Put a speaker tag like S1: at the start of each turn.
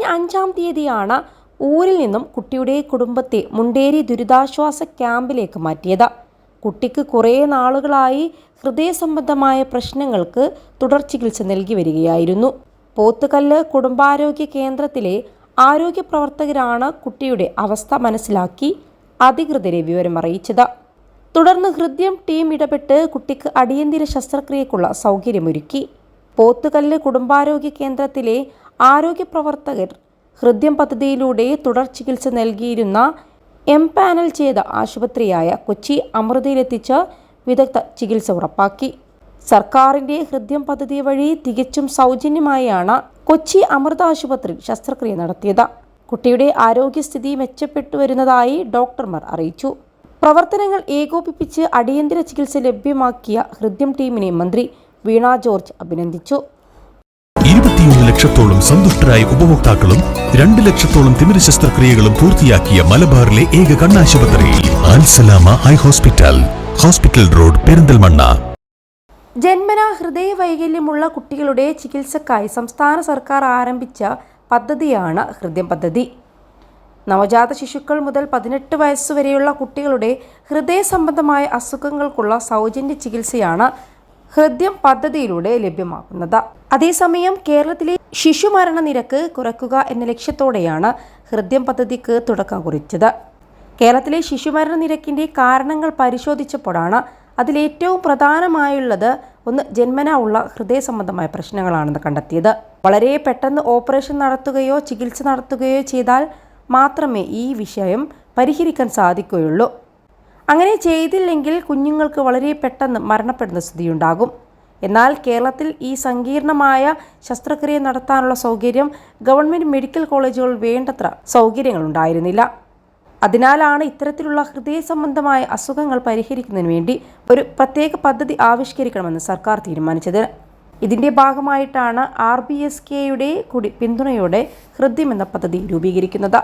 S1: കഴിഞ്ഞ അഞ്ചാം തീയതിയാണ് ഊരിൽ നിന്നും കുട്ടിയുടെ കുടുംബത്തെ മുണ്ടേരി ദുരിതാശ്വാസ ക്യാമ്പിലേക്ക് മാറ്റിയത്. കുട്ടിക്ക് കുറേ നാളുകളായി ഹൃദയ സംബന്ധമായ പ്രശ്നങ്ങൾക്ക് തുടർ ചികിത്സ നൽകി വരികയായിരുന്നു. പോത്തുകല്ല് കുടുംബാരോഗ്യ കേന്ദ്രത്തിലെ ആരോഗ്യ പ്രവർത്തകരാണ് കുട്ടിയുടെ അവസ്ഥ മനസ്സിലാക്കി അധികൃതരെ വിവരം അറിയിച്ചത്. തുടർന്ന് ഹൃദയം ടീം ഇടപെട്ട് കുട്ടിക്ക് അടിയന്തര ശസ്ത്രക്രിയക്കുള്ള സൗകര്യമൊരുക്കി. പോത്തുകല്ല് കുടുംബാരോഗ്യ കേന്ദ്രത്തിലെ ആരോഗ്യ പ്രവർത്തകർ ഹൃദ്യം പദ്ധതിയിലൂടെ തുടർ ചികിത്സ നൽകിയിരുന്ന എം പാനൽ ചെയ്ത ആശുപത്രിയായ കൊച്ചി അമൃതയിലെത്തിച്ച് വിദഗ്ധ ചികിത്സ ഉറപ്പാക്കി. സർക്കാരിന്റെ ഹൃദ്യം പദ്ധതി വഴി തികച്ചും സൗജന്യമായാണ് കൊച്ചി അമൃത ആശുപത്രി ശസ്ത്രക്രിയ നടത്തിയത്. കുട്ടിയുടെ ആരോഗ്യസ്ഥിതി മെച്ചപ്പെട്ടു വരുന്നതായി ഡോക്ടർമാർ അറിയിച്ചു. പ്രവർത്തനങ്ങൾ ഏകോപിപ്പിച്ച് അടിയന്തര ചികിത്സ ലഭ്യമാക്കിയ ഹൃദ്യം ടീമിനെ മന്ത്രി വീണ ജോർജ് അഭിനന്ദിച്ചു.
S2: ലക്ഷത്തോളം സന്തുഷ്ടരായ ഉപഭോക്താക്കളും രണ്ട് ലക്ഷത്തോളം തിമിര ശസ്ത്രക്രിയകളും പൂർത്തിയാക്കിയ മലബാറിലെ ഏക കണ്ണാശുപത്രി Alsalama eye hospital. Hospital road Perinthalmanna.
S1: ജന്മനാ ഹൃദയ വൈകല്യമുള്ള കുട്ടികളുടെ ചികിത്സക്കായി സംസ്ഥാന സർക്കാർ ആരംഭിച്ച പദ്ധതിയാണ് ഹൃദയം പദ്ധതി. നവജാത ശിശുക്കൾ മുതൽ പതിനെട്ട് വയസ്സുവരെയുള്ള കുട്ടികളുടെ ഹൃദയ സംബന്ധമായ അസുഖങ്ങൾക്കുള്ള സൗജന്യ ചികിത്സയാണ് ഹൃദയം പദ്ധതിയിലൂടെ ലഭ്യമാക്കുന്നത്. അതേസമയം കേരളത്തിലെ ശിശുമരണ നിരക്ക് കുറയ്ക്കുക എന്ന ലക്ഷ്യത്തോടെയാണ് ഹൃദയം പദ്ധതിക്ക് തുടക്കം കുറിച്ചത്. കേരളത്തിലെ ശിശുമരണ നിരക്കിന്റെ കാരണങ്ങൾ പരിശോധിച്ചപ്പോഴാണ് അതിലേറ്റവും പ്രധാനമായുള്ളത് ഒന്ന് ജന്മന ഉള്ള ഹൃദയ സംബന്ധമായ പ്രശ്നങ്ങളാണെന്ന് കണ്ടെത്തിയത്. വളരെ പെട്ടെന്ന് ഓപ്പറേഷൻ നടത്തുകയോ ചികിത്സ നടത്തുകയോ ചെയ്താൽ മാത്രമേ ഈ വിഷയം പരിഹരിക്കാൻ സാധിക്കുകയുള്ളൂ. അങ്ങനെ ചെയ്തില്ലെങ്കിൽ കുഞ്ഞുങ്ങൾക്ക് വളരെ പെട്ടെന്ന് മരണപ്പെടുന്ന സ്ഥിതിയുണ്ടാകും. എന്നാൽ കേരളത്തിൽ ഈ സങ്കീർണമായ ശസ്ത്രക്രിയ നടത്താനുള്ള സൗകര്യം ഗവൺമെന്റ് മെഡിക്കൽ കോളേജുകൾ വേണ്ടത്ര സൗകര്യങ്ങളുണ്ടായിരുന്നില്ല. അതിനാലാണ് ഇത്തരത്തിലുള്ള ഹൃദയ സംബന്ധമായ അസുഖങ്ങൾ പരിഹരിക്കുന്നതിന് വേണ്ടി ഒരു പ്രത്യേക പദ്ധതി ആവിഷ്കരിക്കണമെന്ന് സർക്കാർ തീരുമാനിച്ചത്. ഇതിന്റെ ഭാഗമായിട്ടാണ് ആർ ബി എസ് കെയുടെ കൂടി പിന്തുണയോടെ ഹൃദ്യം എന്ന പദ്ധതി രൂപീകരിക്കുന്നത്.